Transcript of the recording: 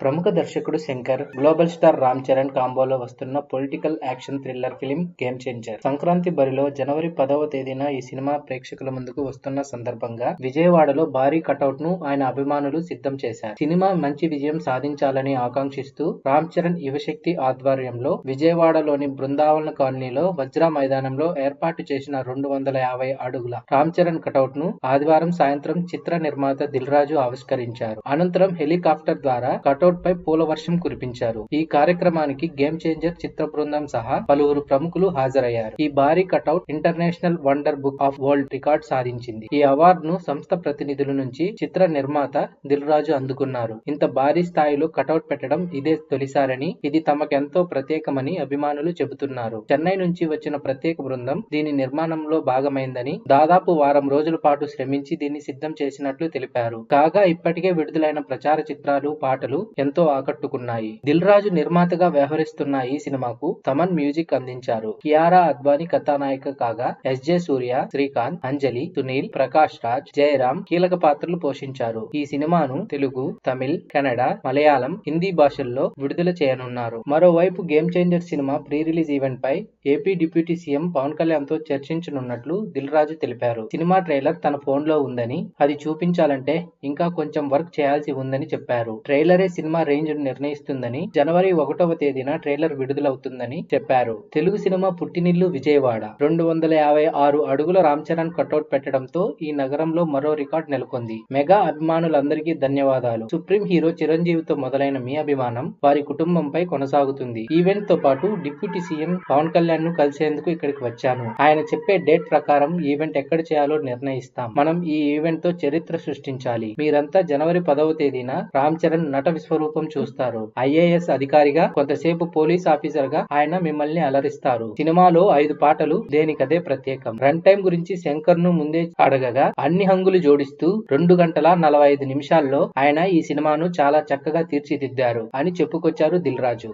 ప్రముఖ దర్శకుడు Shankar, global star Ram Charan కాంబోలో వస్తున్న political action thriller film Game Changer. Sankranti బరిలో జనవరి పదవ తేదీన ఈ సినిమా ప్రేక్షకుల ముందుకు వస్తున్న సందర్భంగా విజయవాడలో భారీ కటౌట్ను ఆయన అభిమానులు సిద్ధం చేశారు. సినిమా మంచి విజయం సాధించాలని ఆకాంక్షిస్తూ రామ్ చరణ్ యువశక్తి ఆధ్వర్యంలో విజయవాడలోని బృందావన కాలనీలో వజ్రా మైదానంలో ఏర్పాటు చేసిన రెండు వందల యాభై అడుగుల రామ్ చరణ్ కటౌట్ను ఆదివారం సాయంత్రం చిత్ర నిర్మాత దిల్ రాజు ఆవిష్కరించారు. అనంతరం హెలికాప్టర్ ద్వారా కటౌట్ పై పూల వర్షం కురిపించారు. ఈ కార్యక్రమానికి గేమ్ చేంజర్ చిత్ర బృందం సహా పలువురు ప్రముఖులు హాజరయ్యారు. ఈ భారీ cutout international wonder book of world record సాధించింది. ఈ అవార్డును సంస్థ ప్రతినిధుల నుంచి చిత్ర నిర్మాత దిల్ రాజు అందుకున్నారు. ఇంత భారీ స్థాయిలో కటౌట్ పెట్టడం ఇదే తొలిసారని, ఇది తమకెంతో ప్రత్యేకమని అభిమానులు చెబుతున్నారు. చెన్నై నుంచి వచ్చిన ప్రత్యేక బృందం దీని నిర్మాణంలో భాగమైందని, దాదాపు వారం రోజుల పాటు శ్రమించి దీన్ని సిద్ధం చేసినట్లు తెలిపారు. కాగా ఇప్పటికే విడుదలైన ప్రచార చిత్రాలు, పాటలు ఎంతో ఆకట్టుకున్నాయి. దిల్ రాజు నిర్మాతగా వ్యవహరిస్తున్న ఈ సినిమాకు తమన్ మ్యూజిక్ అందించారు. కియారా అద్వానీ కథానాయిక కాగా ఎస్ జె సూర్య, శ్రీకాంత్, అంజలి, సునీల్, ప్రకాష్ రాజ్, జయరామ్ కీలక పాత్రలు పోషించారు. ఈ సినిమాను తెలుగు, తమిళ్, కన్నడ, మలయాళం, హిందీ భాషల్లో విడుదల చేయనున్నారు. మరోవైపు Game Changer cinema pre release event పై ఏపీ డిప్యూటీ సీఎం పవన్ కళ్యాణ్తో చర్చించనున్నట్లు దిల్ రాజు తెలిపారు. సినిమా ట్రైలర్ తన ఫోన్లో ఉందని, అది చూపించాలంటే ఇంకా కొంచెం వర్క్ చేయాల్సి ఉందని చెప్పారు. ట్రైలరే సినిమా రేంజ్ నిర్ణయిస్తుందని, జనవరి ఒకటవ తేదీన ట్రైలర్ విడుదలవుతుందని చెప్పారు. తెలుగు సినిమా పుట్టినిల్లు విజయవాడ. రెండు వందల యాభై ఆరు అడుగుల రామ్ చరణ్ కటౌట్ పెట్టడంతో ఈ నగరంలో మరో రికార్డ్ నెలకొంది. మెగా అభిమానులందరికీ ధన్యవాదాలు. సుప్రీం హీరో చిరంజీవితో మొదలైన మీ అభిమానం వారి కుటుంబంపై కొనసాగుతుంది. ఈవెంట్తో పాటు డిప్యూటీ సీఎం పవన్ కళ్యాణ్ను కలిసేందుకు ఇక్కడికి వచ్చాను. ఆయన చెప్పే డేట్ ప్రకారం ఈవెంట్ ఎక్కడ చేయాలో నిర్ణయిస్తాం. మనం ఈ ఈవెంట్తో చరిత్ర సృష్టించాలి. మీరంతా జనవరి పదవ తేదీన రామ్ చరణ్ నట స్వరూపం చూస్తారు. ఐఏఎస్ అధికారిగా, కొంతసేపు పోలీస్ ఆఫీసర్గా ఆయన మిమ్మల్ని అలరిస్తారు. సినిమాలో ఐదు పాటలు దేనికదే ప్రత్యేకం. రన్ టైం గురించి శంకర్ను ముందే అడగగా అన్ని హంగులు జోడిస్తూ రెండు గంటల నలభై ఐదు నిమిషాల్లో ఆయన ఈ సినిమాను చాలా చక్కగా తీర్చిదిద్దారు అని చెప్పుకొచ్చారు దిల్ రాజు.